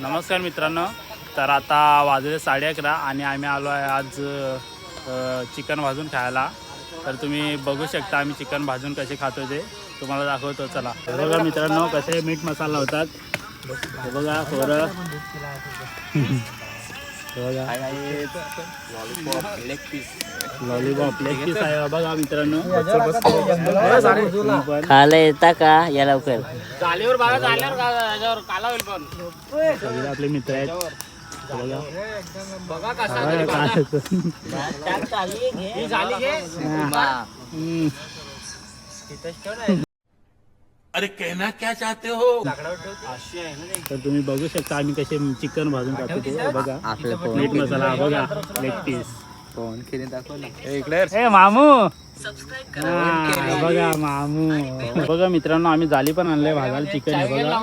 नमस्कार मित्रांनो. तर आता वाजले साडे अकरा आणि आम्ही आलो आहे आज चिकन भाजून खायला. तर तुम्ही बघू शकता आम्ही चिकन भाजून कसे खातो ते. तुम्हाला दाखवतो चला. बघा मित्रांनो कसे मीठ मसाला होतात. बघा थोडं बघा. लॉलीपॉप लेग पीस आहे बघा मित्रांनो. खायला येता का? या लवकर. सगळे आपले मित्र आहेत. हे बघा बघा काय होतं. हम्म. तर तुम्ही बघू शकता आम्ही कसे चिकन भाजून खातो ते. हे बघा. आपलं फोन मीठ मसाला हा बघा लेग पीस फोन केले दाखव ना. ए मामू! हा, बघा मामू. बघा मित्रांनो आम्ही जाली पण आणले भाजायला चिकन हे बघा.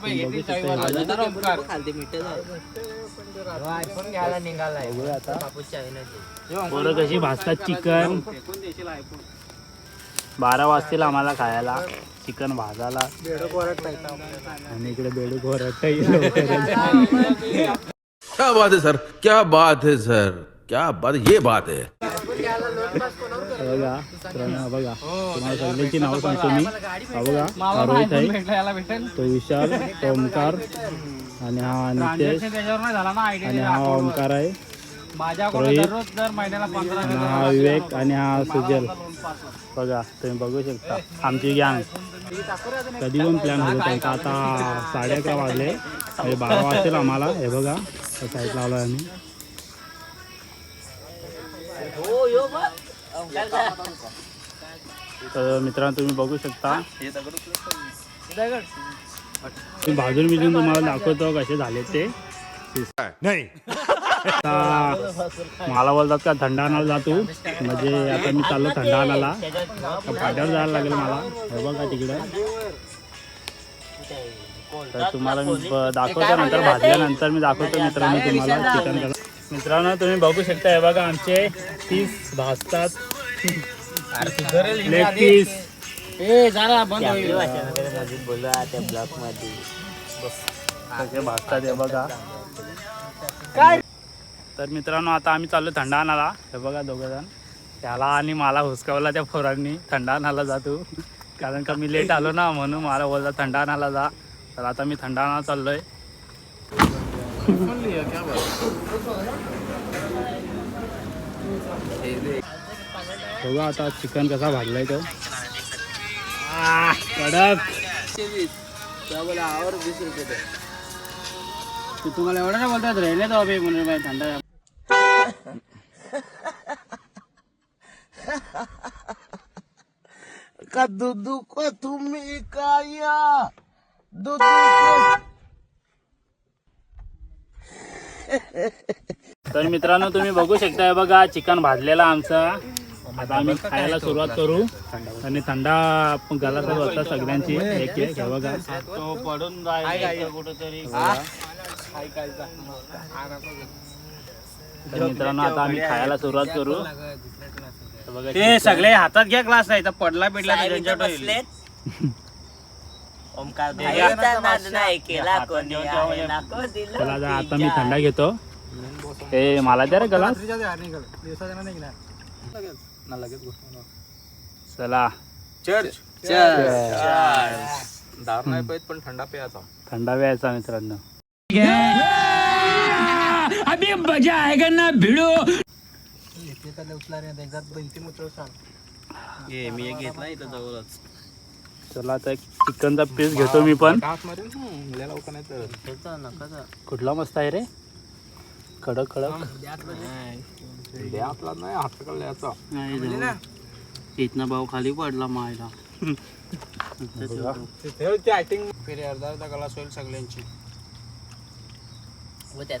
तुम्ही बघू शकता. हे बघा. बघूया आता. पोरं कशी भाजतात चिकन. बारा वाजतील आम्हाला खायला. चिकन भाजायला. आणि इकडे बेडूक ओरडता क्या बात है सर? क्या बात है सर? क्या बात ये बात है। बघा बघा. तुम्हाला सगळ्यांची नावं सांगतो मी. बघा रोहित आहे. तो विशाल तो ओमकार आणि हा नितेश आणि हा ओमकार आहे. रोहित आणि हा विवेक आणि हा सुजल. बघा तुम्ही बघू शकता. आमची गँग कधी पण प्लॅन होत होता आता साडे अकरा वाजले. म्हणजे बारा वाजतील आम्हाला. हे बघा साईड लावलो आम्ही. तर मित्रांनो तुम्ही बघू शकता. मी भाजून बिजून तुम्हाला दाखवतो कसे झाले ते. नहीं. मला बोलतात का थंड आणायला जातो म्हणजे आता मी चाललो थंड आणायला तर फाट्यावर जायला लागेल मला. हे बघा तिकडं. तर तुम्हाला मी दाखवतो नंतर भाजल्यानंतर मी दाखवतो मित्रांनो तुम्हाला. चिकन मित्रांनो तुम्ही बघू शकता हे बघा आमचे पीस भाजतात. लेग पीस बोलू त्या ब्लॉकमध्ये भाजतात हे बघा. तर मित्रांनो आता आम्ही चाललो थंड आणायला हे बघा दोघं जण त्याला आणि मला हुसकावला त्या पोरांनी. थंड आणायला जातो कारण का मी लेट आलो ना म्हणून मला बोलता थंड आणायला जा. तर आता मी थंड आणायला चाललोय. बघा आता चिकन कसा भाजलाय तो. कडक. तुम्हाला एवढं ना बोलतात राहिले तो अभि म्हणून थंडा. का दुदू को तुम्ही काया? दुदू को तर मित्रांनो तुम्ही बघू शकता हे बघा चिकन भाजलेला आमचा. आता आम्ही खायला सुरुवात करू. आणि थंडा गलासात होता सगळ्यांची. एक एक हे बघा. तो पडून कुठेतरी. तर मित्रांनो आता आम्ही खायला सुरुवात करू. हे बघा ते सगळे हातात घ्या क्लास नाही तर पडला पिडला तर त्यांच्यावर होईल. ओमकार भाईचा नाद नाही केला कोणी. आहे नको दिलं चला आता आता मी थंडा घेतो. ए मला द्या रे गलास. चला. दार नाही पण थंडा प्यायचा. थंडा व्यायचा मित्रांनो. ये मी एक घेतला इथं जवळच. चला आता एक चिकनचा पीस घेतो मी पण. लवकर नाही तर कुठला मस्त आहे रे? कडक कडक. आपला नाही हाताकडे याचा इथनं भाऊ खाली पडला मायला. तिथे ऍक्टिंग फेरी अर्धा अर्धा ग्लास होईल सगळ्यांची. होत्यात